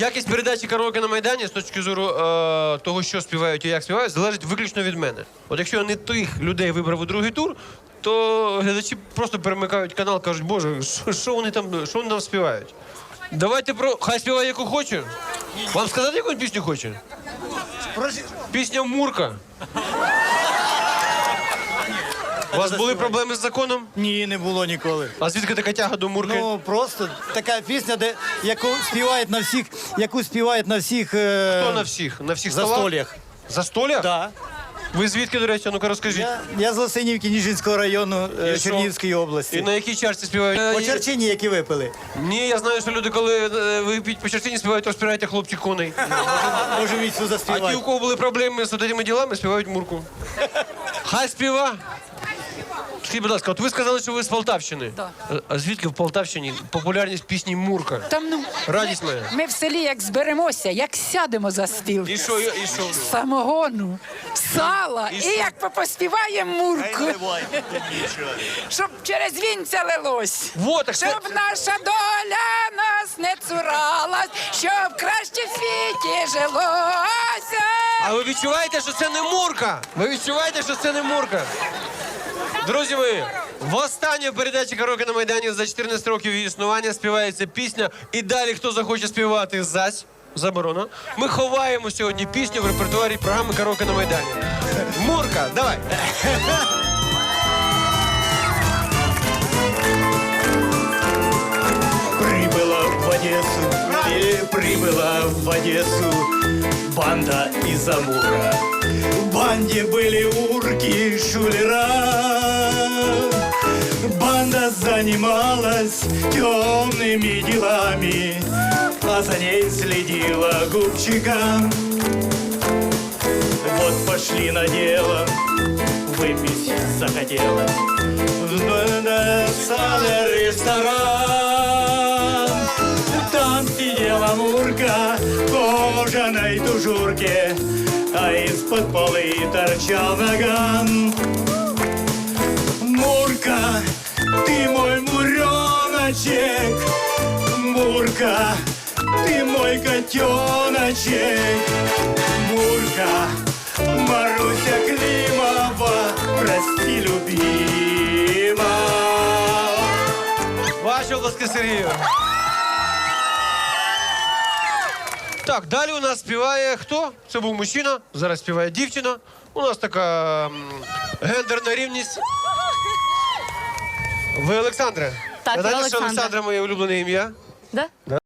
Якість передачі караоке на Майдані з точки зору е, того, що співають і як співають, залежить виключно від мене. От якщо я не тих людей вибрав у другий тур, то глядачі просто перемикають канал, кажуть, боже, що- що вони там, що вони там співають? Давайте про хай співає, яку хоче. Вам сказати, яку він пісню хоче? Пісня Мурка. У вас були проблеми з законом? Ні, не було ніколи. А звідки така тяга до Мурки? Ну просто така пісня, де яку співають на всіх, яку співають на всіх е, Хто на всіх? На всіх столах? застолях. Застолях? Да. Ви звідки, до речі, ну-ка розкажіть. Я, я з Лосинівки Ніжинського району е, І що? Чернігівської області. І на якій чарці співають? По Е, черчині, які випили. Ні, я знаю, що люди, коли е, вип'ють по черчині, співають, то співаєте хлопці коней. Може місцю А ті, заспівати. у кого були проблеми з цими ділами, співають мурку. Хай співа. Скажіть, будь ласка, от ви сказали, що ви з Полтавщини. Так. А- звідки в Полтавщині популярність пісні Мурка? Там ну Радість моя. ми в селі як зберемося, як сядемо за стіл. І що, і що? Самогону, сала, І і, як поспіваємо мурку, щоб через вінця лилось. Вот, так Щоб наша доля нас не цуралась, щоб краще в світі жилося. А ви відчуваєте, що це не Мурка? Ви відчуваєте, що це не Мурка? Друзі мої, востаннє в передачі «Караоке на Майдані» за 14 років її існування співається пісня «І далі хто захоче співати зась». Заборона. Ми ховаємо сьогодні пісню в репертуарі програми «Караоке на Майдані». Мурка, давай. Прибыла в Одессу, или прибыла в Одессу банда из Амура. В банде были урки и шулера. Занималась темными делами, а за ней следила губчика. Вот пошли на дело, выпить захотела. В сале ресторан, там сидела Мурка в кожаной тужурке, а из-под полы торчал наган. Муреночек, Мурка, ты мой котеночек, Мурка, Маруся Климова, прости, любима. Ваші обласки Сергію. Так, далі у нас співає хто? Це був мужчина, зараз співає дівчина. У нас така гендерна рівність. Ви Олександре? Так, Знаєте, що Олександра. Олександра моє улюблене ім'я? Да?